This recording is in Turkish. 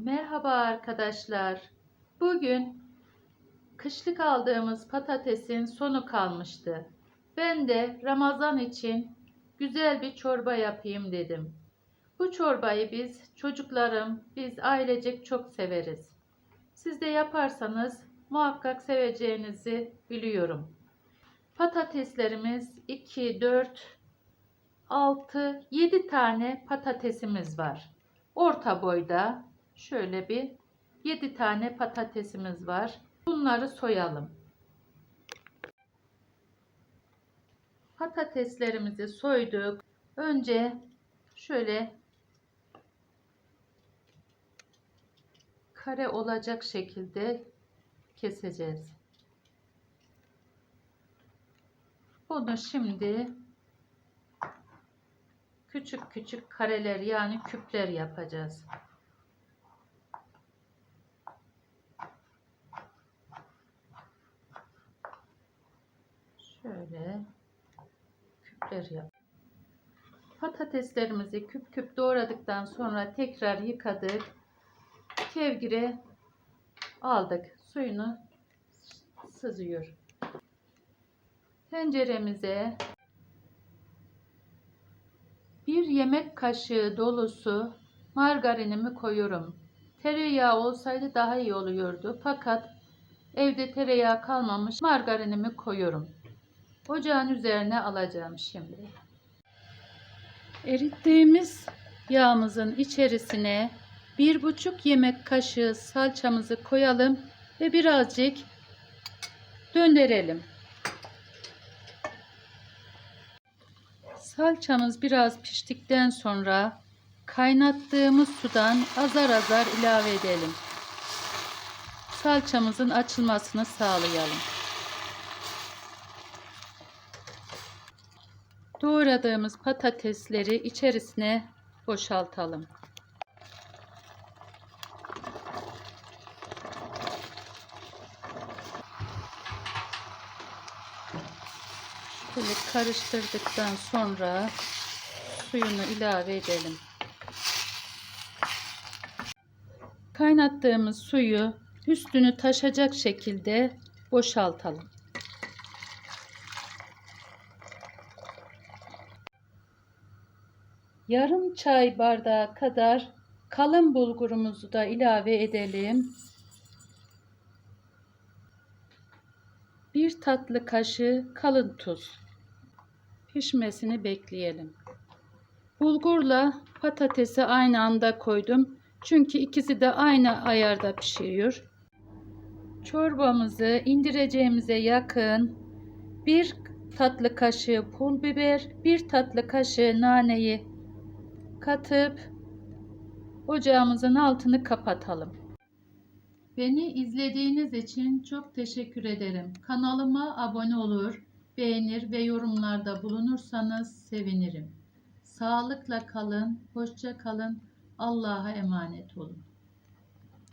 Merhaba arkadaşlar. Bugün kışlık aldığımız patatesin sonu kalmıştı. Ben de Ramazan için güzel bir çorba yapayım dedim. Bu çorbayı biz çocuklarım, biz ailecek çok severiz. Siz de yaparsanız muhakkak seveceğinizi biliyorum. Patateslerimiz 2, 4, 6, 7 tane patatesimiz var. Orta boyda şöyle bir 7 tane patatesimiz var. Bunları soyalım. Patateslerimizi soyduk. Önce şöyle kare olacak şekilde keseceğiz. Bunu şimdi küçük küçük kareler yani küpler yapacağız. Şöyle küpler yap. Patateslerimizi küp küp doğradıktan sonra tekrar yıkadık. Kevgire aldık. Suyunu sızıyor. Tenceremize bir yemek kaşığı dolusu margarinimi koyuyorum. Tereyağı olsaydı daha iyi oluyordu. Fakat evde tereyağı kalmamış. Margarinimi koyuyorum. Ocağın üzerine alacağım şimdi. Erittiğimiz yağımızın içerisine bir buçuk yemek kaşığı salçamızı koyalım ve birazcık döndürelim. Salçamız biraz piştikten sonra kaynattığımız sudan azar azar ilave edelim. Salçamızın açılmasını sağlayalım. Doğradığımız patatesleri içerisine boşaltalım. Böyle karıştırdıktan sonra suyunu ilave edelim. Kaynattığımız suyu üstünü taşacak şekilde boşaltalım. Yarım çay bardağı kadar kalın bulgurumuzu da ilave edelim. Bir tatlı kaşığı kalın tuz. Pişmesini bekleyelim. Bulgurla patatesi aynı anda koydum. Çünkü ikisi de aynı ayarda pişiyor. Çorbamızı indireceğimize yakın bir tatlı kaşığı pul biber, bir tatlı kaşığı naneyi katıp ocağımızın altını kapatalım. Beni izlediğiniz için çok teşekkür ederim. Kanalıma abone olur, beğenir ve yorumlarda bulunursanız sevinirim. Sağlıkla kalın, hoşça kalın. Allah'a emanet olun.